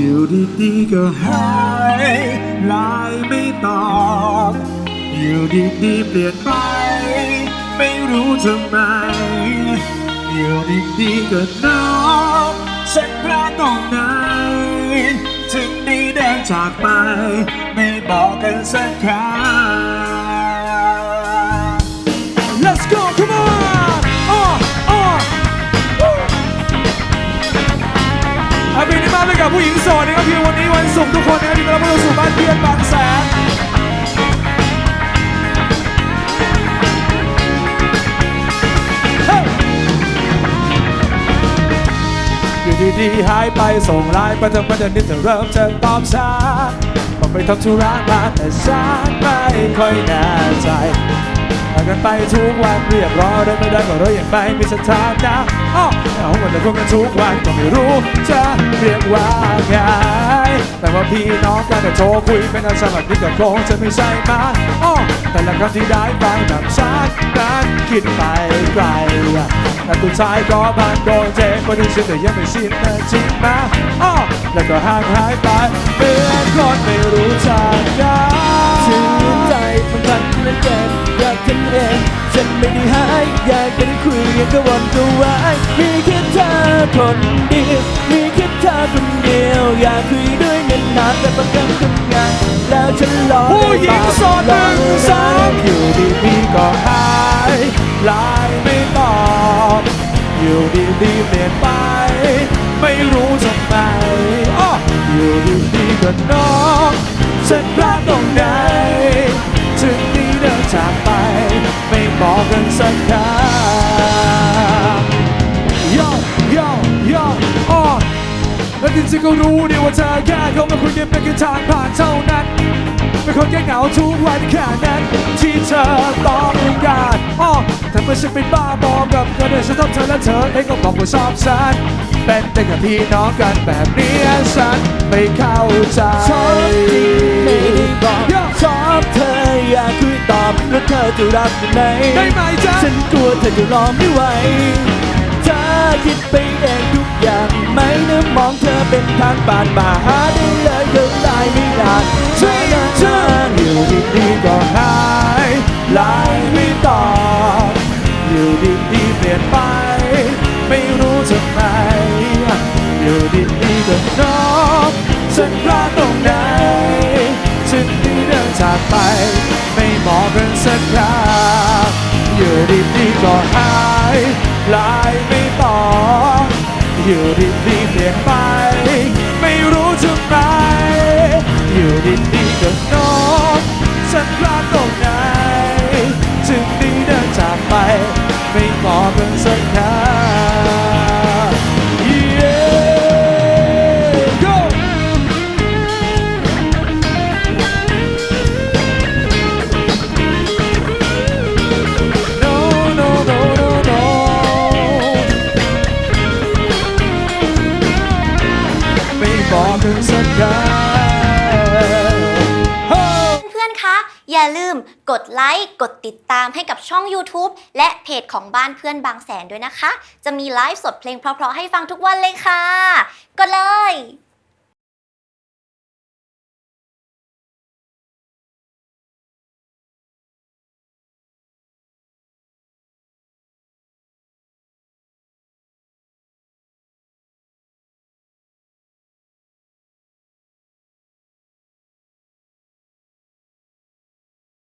อยู่ดีๆก็หายไลน์ไม่ตอบอยู่ดีๆเปลี่ยนไป ไม่รู้ทำไม อยู่ดีๆก็น้องฉันพลาดตรงไหนถึงได้เดินจากไป ไม่บอกกันสักครั้ับผู้หญิงโสดนะครับเพียงวันนี้วันศุกร์ทุกคนนะครับที่กำลังมาสู่บ้านเพื่อนบางแสนอยู่ดีๆหายไปส่งไลน์ไปทำไมเดี๋ยวนี้เธอเริ่มจะตอบช้าต้องไปทำธุระมาแต่ฉันไม่ค่อยแน่ใจ กันไปทุกวันเรียบร้อยได้ไม่ได้ก็เรายังไม่มีสถานะอ้อเอาวันแต่คุยกันทุกวันก็ไม่รู้จะเรียกว่าไงแต่ว่าพี่น้องกันแต่โทรคุยเป็นอาชาแบบนี้ก็คงจะไม่ใช่มาอ้อแต่ละครั้งที่ได้ฟังแบบชัดนั้นคิดไปไกลแต่สุดท้ายก็ผ่านโดนเจ็บคนที่ชินแต่ยังไม่ชินนะจริงไหมอ้อแล้วก็ห่างหายไปเหมือนคนไม่รู้จักกันชื่นใจ นพันเจ็บอยากกันเองฉันไม่ได้หายอยากจะได้คุยยังก็วันก็วายมีแค่เธอคนเดียวมีแค่เธอคนเดียว อยากคุยด้วยนานๆแต่บางครั้งทำงานแล้วฉันรอผู้หญิงโสดหนึ่งสองอยู่ดีๆก็หายไลน์ไม่ตอบอยู่ดีๆเปลี่ยนไป ไม่รู้ทำไมอ้ออยู่ดีๆก็น บอกกันสักคำ Yo Yo Yo อ้อและจริงๆก็รู้ดีว่าเธอแค่เขามาคุยกันเป็นแค่ทางผ่านเท่านั้นเป็นคนแค่เหงาทุกวันแค่นั้นที่เธอต้องการอ้อทำไมฉันเป็นบ้าบอกกับเธอเดี๋ยวฉันชอบเธอและเธอเองก็บอกว่าชอบฉันเป็นแต่กับพี่น้องกันแบบนี้ฉันไม่เข้าใจ อบแล้วเธอจะรับได้ไหมได้ไหมจ๊ะฉันกลัวเธอจะรอไม่ไหวเธอคิดไปเองทุกอย่างไม่นึกมองเธอเป็นทางผ่านมาหาได้เลยเธอได้ไม่นานช่วยเธออยู่ดีๆก็หา สักคำอยู่ดีๆก็หายไลายไม่ตอบอยู่ดีๆเปลี่ยนไป ไม่รู้ทำไมอยู่ดีๆก็นอน บอกกันสัญญาเพื่อนๆ คะ อย่าลืมกดไลค์ กดติดตามให้กับช่อง YouTube และเพจของบ้านเพื่อนบางแสนด้วยนะคะ จะมีไลฟ์สดเพลงเพราะๆให้ฟังทุกวันเลยค่ะ กดเลย